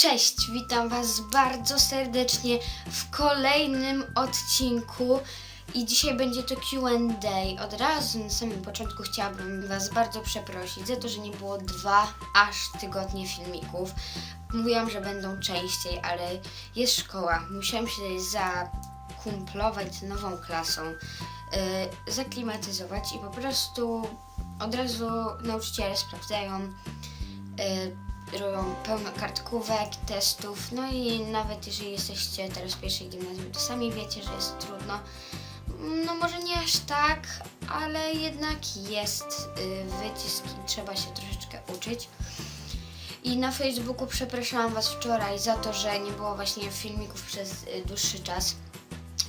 Cześć, witam Was bardzo serdecznie w kolejnym odcinku i dzisiaj będzie to Q&A. Od razu na samym początku chciałabym Was bardzo przeprosić za to, że nie było dwa aż tygodnie filmików. Mówiłam, że będą częściej, ale jest szkoła. Musiałam się zakumplować z nową klasą, yy, zaklimatyzować i po prostu od razu nauczyciele sprawdzają y, robią pełno kartkówek, testów, no i nawet jeżeli jesteście teraz w pierwszej gimnazjum, to sami wiecie, że jest trudno. No może nie aż tak, ale jednak jest y, wycisk i trzeba się troszeczkę uczyć. I na Facebooku przepraszałam Was wczoraj za to, że nie było właśnie filmików przez y, dłuższy czas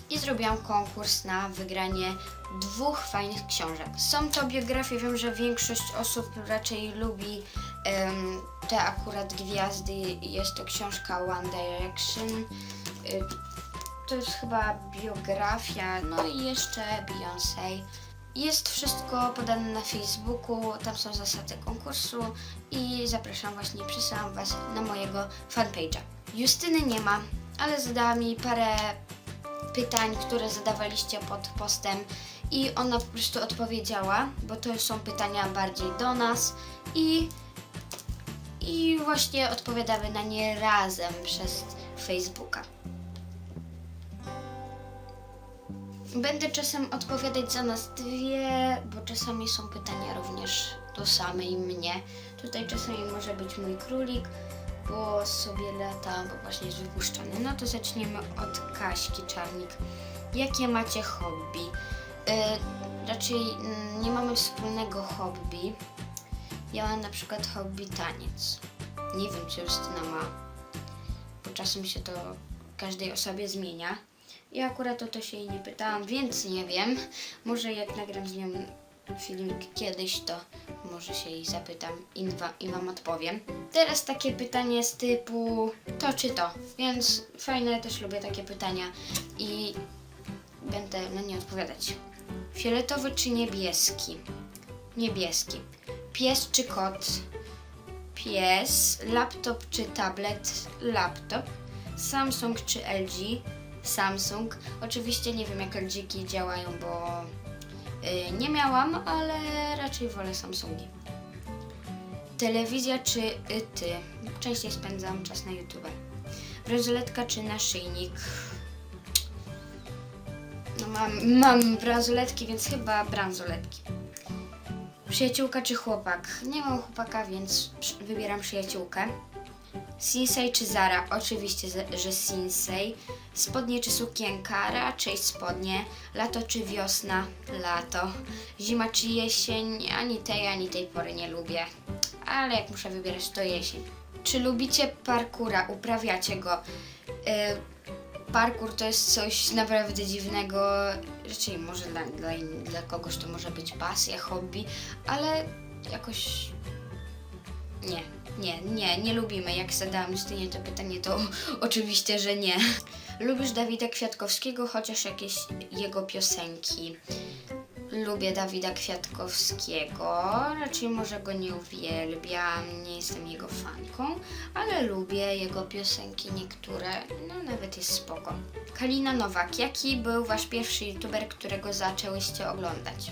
i zrobiłam konkurs na wygranie dwóch fajnych książek. Są to biografie, wiem, że większość osób raczej lubi te akurat gwiazdy. Jest to książka One Direction. Y, to jest chyba biografia, no i jeszcze Beyoncé. Jest wszystko podane na Facebooku, tam są zasady konkursu i zapraszam właśnie, przesyłam Was na mojego fanpage'a. Justyny nie ma, ale zadała mi parę pytań, które zadawaliście pod postem i ona po prostu odpowiedziała, bo to są pytania bardziej do nas i, i właśnie odpowiadamy na nie razem przez Facebooka. Będę czasem odpowiadać za nas dwie, bo czasami są pytania również do samej mnie. Tutaj czasami może być mój królik, bo sobie lata, bo właśnie jest wypuszczony. No to zaczniemy od Kaśki Czarnik. Jakie macie hobby? Yy, raczej mm, nie mamy wspólnego hobby. Ja mam na przykład hobby taniec. Nie wiem, czy Justyna ma, bo czasem się to każdej osobie zmienia. I akurat o to się jej nie pytałam, więc nie wiem. Może jak nagram z nią filmik kiedyś, to może się jej zapytam i, i wam odpowiem. Teraz takie pytanie z typu to czy to, więc fajne, też lubię takie pytania i będę na nie odpowiadać. Fioletowy czy niebieski? Niebieski. Pies czy kot? Pies. Laptop czy tablet? Laptop. Samsung czy LG? Samsung. Oczywiście nie wiem jak LG działają, bo y, nie miałam, ale raczej wolę Samsungi. Telewizja czy y, ty? Częściej spędzam czas na YouTube. Bransoletka czy naszyjnik? No mam, mam bransoletki, więc chyba bransoletki. Przyjaciółka czy chłopak? Nie mam chłopaka, więc wybieram przyjaciółkę. Sinsei czy Zara? Oczywiście, że- Sinsei. Spodnie czy sukienka? Raczej spodnie. Lato czy wiosna? Lato. Zima czy jesień? Ani tej, ani tej pory nie lubię. Ale jak muszę wybierać, to jesień. Czy lubicie parkura? Uprawiacie go? Y, parkour to jest coś naprawdę dziwnego. Raczej może dla, dla, dla kogoś to może być pasja, hobby, ale jakoś nie, nie, nie, nie lubimy. Jak zadałam Justynie to pytanie, to oczywiście, że nie. Lubisz Dawida Kwiatkowskiego, chociaż jakieś jego piosenki. Lubię Dawida Kwiatkowskiego, raczej może go nie uwielbiam, nie jestem jego fanką, ale lubię jego piosenki niektóre, no nawet jest spoko. Kalina Nowak, jaki był wasz pierwszy youtuber, którego zaczęłyście oglądać?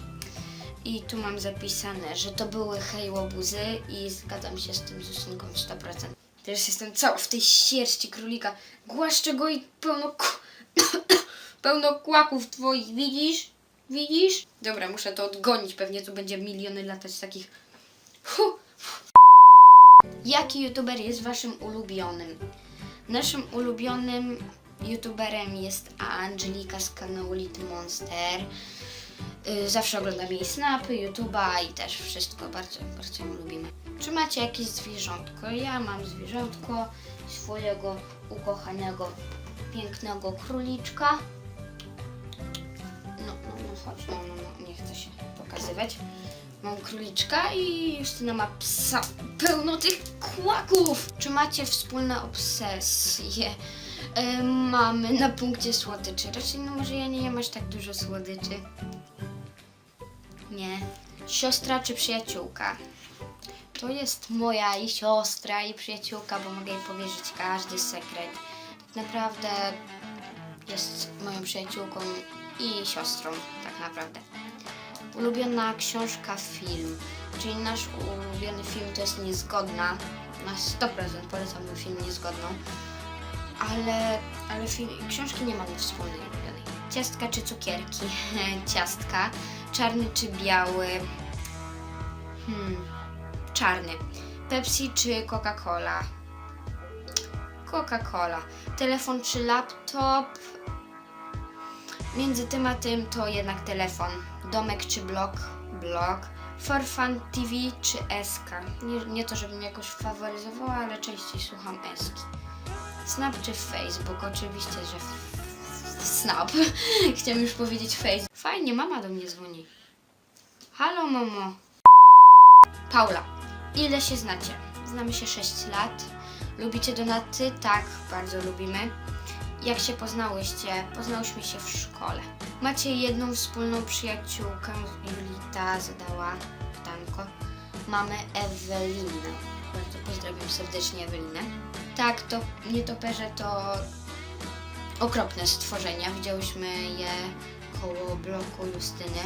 I tu mam zapisane, że to były hejłobuzy i zgadzam się z tym Zuzynką w 100%. Teraz jestem cała w tej sierści królika. Głaszczę go i pełno pełno kłaków twoich, widzisz? Widzisz? Dobra, muszę to odgonić, pewnie tu będzie miliony latać takich... Hu. Jaki youtuber jest waszym ulubionym? Naszym ulubionym youtuberem jest Angelika z kanału Little Monster. Y, Zawsze oglądam jej snapy, YouTube'a i też wszystko bardzo, bardzo ją lubimy. Czy macie jakieś zwierzątko? Ja mam zwierzątko swojego ukochanego, pięknego króliczka. Chodź, no, no, no, nie chcę się pokazywać. Mam króliczka i Justyna ma psa. Pełno tych kłaków! Czy macie wspólne obsesje? E, mamy na punkcie słodyczy. Raczej, no może ja nie jem aż tak dużo słodyczy. Nie. Siostra czy przyjaciółka? To jest moja i siostra, i przyjaciółka, bo mogę jej powierzyć każdy sekret. Naprawdę jest moją przyjaciółką i siostrą, naprawdę. Ulubiona książka, film. Czyli nasz ulubiony film to jest Niezgodna. Na 100% polecam ten film Niezgodną. Ale, ale film, książki nie mamy wspólnej ulubionej. Ciastka czy cukierki? Ciastka. Czarny czy biały? Hmm, czarny. Pepsi czy Coca-Cola? Coca-Cola. Telefon czy laptop? Między tym a tym to jednak telefon. Domek czy blok? Blok. For Fun TV czy SK? Nie, nie to, żebym jakoś faworyzowała, ale częściej słucham Eski. Snap czy Facebook? Oczywiście, że Snap. Chciałam już powiedzieć Facebook. Fajnie, mama do mnie dzwoni. Halo, mamo. Paula. Ile się znacie? Znamy się 6 lat. Lubicie donaty? Tak, bardzo lubimy. Jak się poznałyście? Poznałyśmy się w szkole. Macie jedną wspólną przyjaciółkę, Julita zadała pytanko. Mamy Ewelinę. Bardzo pozdrawiam serdecznie Ewelinę. Tak, to nietoperze to okropne stworzenia. Widziałyśmy je koło bloku Justyny.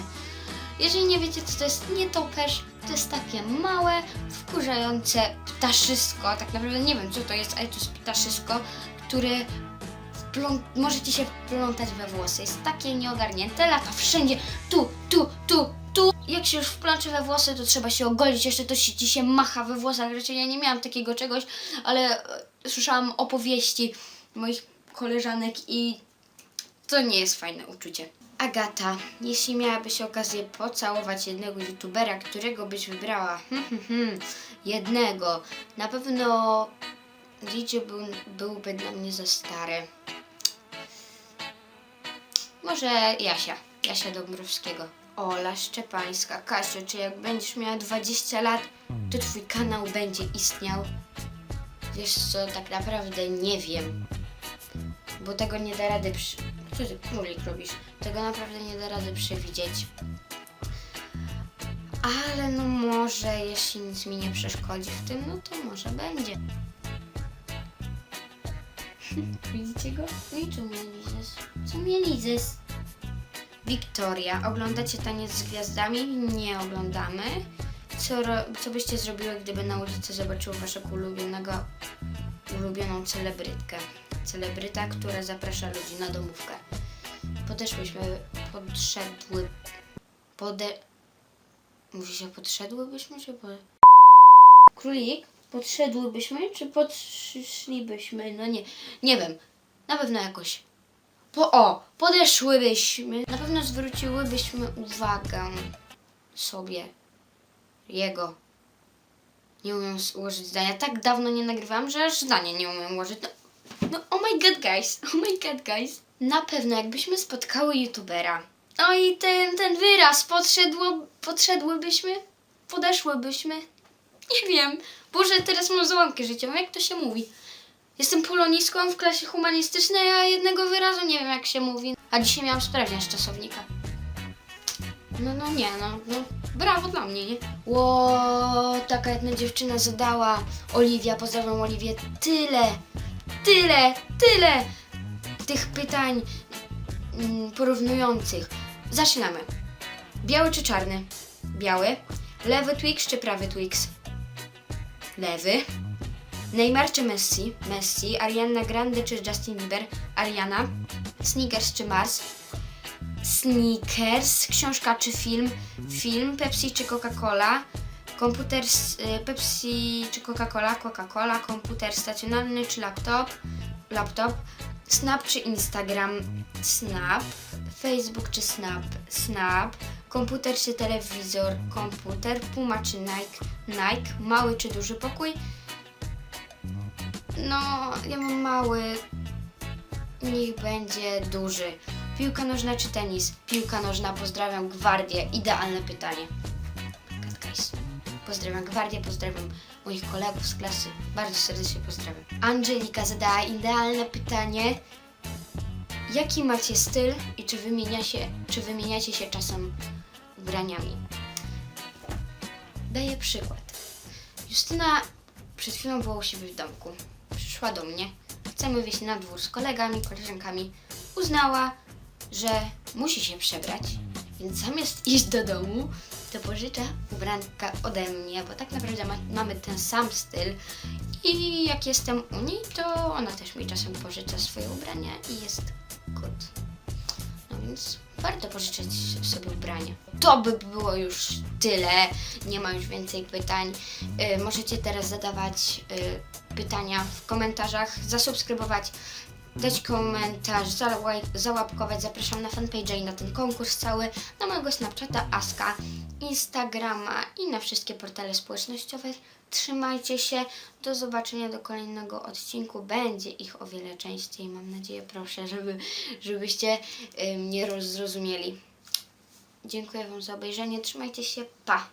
Jeżeli nie wiecie, co to jest nietoperz, to jest takie małe, wkurzające ptaszysko. Tak naprawdę nie wiem, co to jest, ale to jest ptaszysko, które wplą- możecie się wplątać we włosy. Jest takie nieogarnięte, lata wszędzie, tu, tu, tu, tu. Jak się już wplącze we włosy, to trzeba się ogolić, jeszcze to się, ci się macha we włosach. Raczej ja nie miałam takiego czegoś, ale e, słyszałam opowieści moich koleżanek i to nie jest fajne uczucie. Agata, jeśli miałabyś okazję pocałować jednego youtubera, którego byś wybrała? Hmm, hmm, hmm. Jednego. Na pewno DJ był, byłby dla mnie za stary. Może Jasia. Jasia Dąbrowskiego. Ola Szczepańska. Kasiu, czy jak będziesz miała 20 lat, to twój kanał będzie istniał? Wiesz co, tak naprawdę nie wiem. Bo tego nie da rady przy... Co ty, królik, robisz? Tego naprawdę nie da rady przewidzieć. Ale no może, jeśli nic mi nie przeszkodzi w tym, no to może będzie. Widzicie go? No i czemu mnie lizes? Co mnie lizes? Wiktoria, oglądacie Taniec z Gwiazdami? Nie oglądamy. Co, co byście zrobiły, gdyby na ulicy zobaczył waszego ulubionego, ulubioną celebrytkę? Celebryta, która zaprasza ludzi na domówkę. Podeszłyśmy, podszedły, pode... Mówi się podszedłybyśmy, czy po... Królik? Podszedłybyśmy, czy podszlibyśmy? No nie, nie wiem. Na pewno jakoś. Po, o, podeszłybyśmy. Na pewno zwróciłybyśmy uwagę sobie. Jego. Nie umiem ułożyć zdania. Tak dawno nie nagrywałam, że aż zdanie nie umiem ułożyć. No, no oh my god, guys. Oh my god, guys. Na pewno jakbyśmy spotkały youtubera. No i ten, ten wyraz, podszedło, podszedłybyśmy, podeszłybyśmy. Nie wiem. Boże, teraz mam załamkę życiową. Jak to się mówi? Jestem polonistką w klasie humanistycznej, a jednego wyrazu nie wiem jak się mówi. A dzisiaj miałam sprawdzian z czasownika. No, no nie, no, no brawo dla mnie, nie? Ło, taka jedna dziewczyna zadała, Oliwia, pozdrawiam Oliwię, tyle, tyle, tyle tych pytań mm, porównujących. Zaczynamy. Biały czy czarny? Biały. Lewy Twix czy prawy Twix? Lewy. Neymar czy Messi? Messi. Ariana Grande czy Justin Bieber? Ariana. Snickers czy Mars? Snickers. Książka czy film? Film. Pepsi czy Coca-Cola? Komputer, y, Pepsi czy Coca-Cola? Coca-Cola. Komputer stacjonarny czy laptop? Laptop. Snap czy Instagram? Snap. Facebook czy Snap? Snap. Komputer czy telewizor? Komputer. Puma czy Nike? Nike. Mały czy duży pokój? No, ja mam mały. Niech będzie duży. Piłka nożna czy tenis? Piłka nożna, pozdrawiam Gwardię. Idealne pytanie. Pozdrawiam Gwardię, pozdrawiam moich kolegów z klasy. Bardzo serdecznie pozdrawiam. Angelika zadała idealne pytanie. Jaki macie styl i czy, wymienia się, czy wymieniacie się czasem ubraniami? Daję przykład. Justyna przed chwilą była u siebie w domku. Przyszła do mnie. Chcemy wyjść na dwór z kolegami, koleżankami. Uznała, że musi się przebrać, więc zamiast iść do domu, to pożycza ubranka ode mnie, bo tak naprawdę ma, mamy ten sam styl. I jak jestem u niej, to ona też mi czasem pożycza swoje ubrania i jest good. No więc warto pożyczyć sobie ubranie. To by było już tyle. Nie ma już więcej pytań. Y, możecie teraz zadawać y, pytania w komentarzach, zasubskrybować, dać komentarz, załapkować. Zapraszam na fanpage'a i na ten konkurs cały, na mojego Snapchata, Aska, Instagrama i na wszystkie portale społecznościowe. Trzymajcie się. Do zobaczenia do kolejnego odcinku. Będzie ich o wiele częściej, mam nadzieję. Proszę, żeby, żebyście y, mnie roz- zrozumieli. Dziękuję Wam za obejrzenie. Trzymajcie się. Pa!